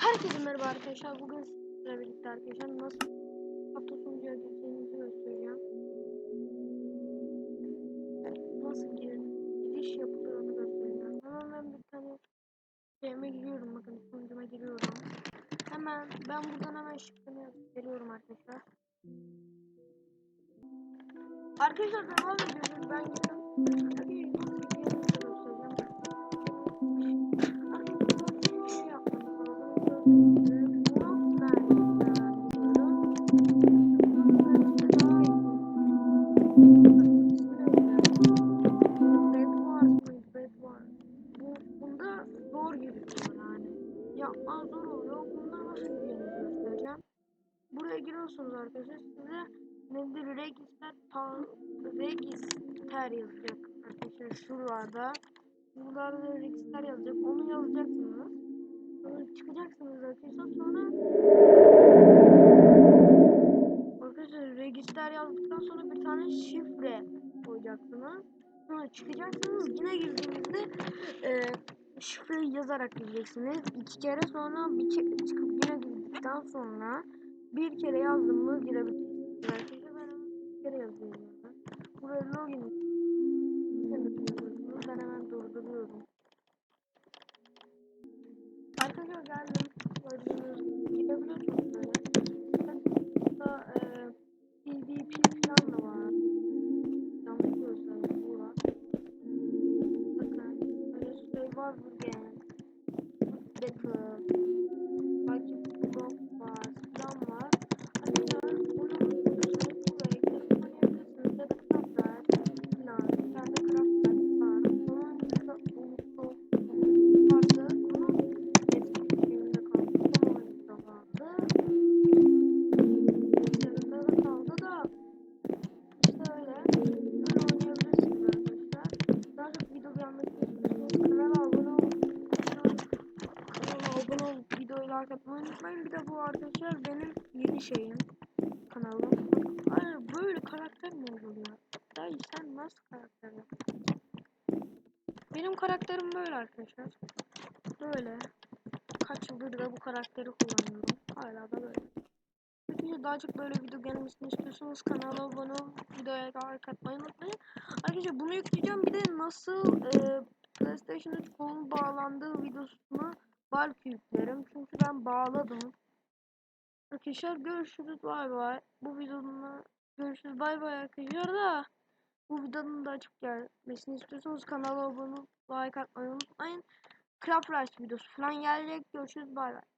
Herkese merhaba arkadaşlar. Bugün sizlerle birlikte arkadaşlar nasıl hafta sonu geleceğinizi göstereceğim. Nasıl gir, giriş yapılır onu göstereceğim. Hemen ben bir tane şeyime giriyorum. Bakın sunucuma giriyorum. Hemen ben buradan hemen şifremi yazıp veriyorum arkadaşlar. Arkadaşlar devam ediyoruz. Ben giriyorum. Yapman zor oluyor. Bunda nasıl gireceğinizi göstereceğim. Buraya giriyorsunuz arkadaşlar. Size nedir? Register, ta, register yazacak arkadaşlar şuralarda. Buralarda register yazacak. Onu yazacaksınız. Sonra çıkacaksınız arkadaşlar. Sonra arkadaşlar register yazdıktan sonra bir tane şifre koyacaksınız. Sonra çıkacaksınız. Yine girdiğinizde e, şifreyi yazarak gireceksiniz. İki kere sonra bir ke çıkıp yine girdikten sonra bir kere yazdığımız girebilirsiniz. Arkadaşlar ben bir kere yazıyorum. Buraya login ben hemen durduruyorum. Arkadaşlar geldim. Girebiliyorsunuz böyle. Burada e, PvP falan like unutmayın. Bir de bu arkadaşlar benim yeni şeyim. Kanalım. Ay böyle karakter mi olur ya? Dayı sen nasıl karakter? Benim karakterim böyle arkadaşlar. Böyle. Kaç yıldır da bu karakteri kullanıyorum. Hala da böyle. Peki daha çok böyle video gelmesini istiyorsanız kanala abone olup videoya like atmayı unutmayın. Arkadaşlar bunu yükleyeceğim. Bir de nasıl e, PlayStation 3 kolun bağlandığı videosunu belki yüklerim. Çünkü ben bağladım. Arkadaşlar görüşürüz. Bay bay. Bu videonun görüşürüz. Bay bay arkadaşlar da. Bu videonun da açık gelmesini istiyorsanız kanala abone olup like atmayı unutmayın. Craft Rush videosu falan gelecek. Görüşürüz. Bay bay.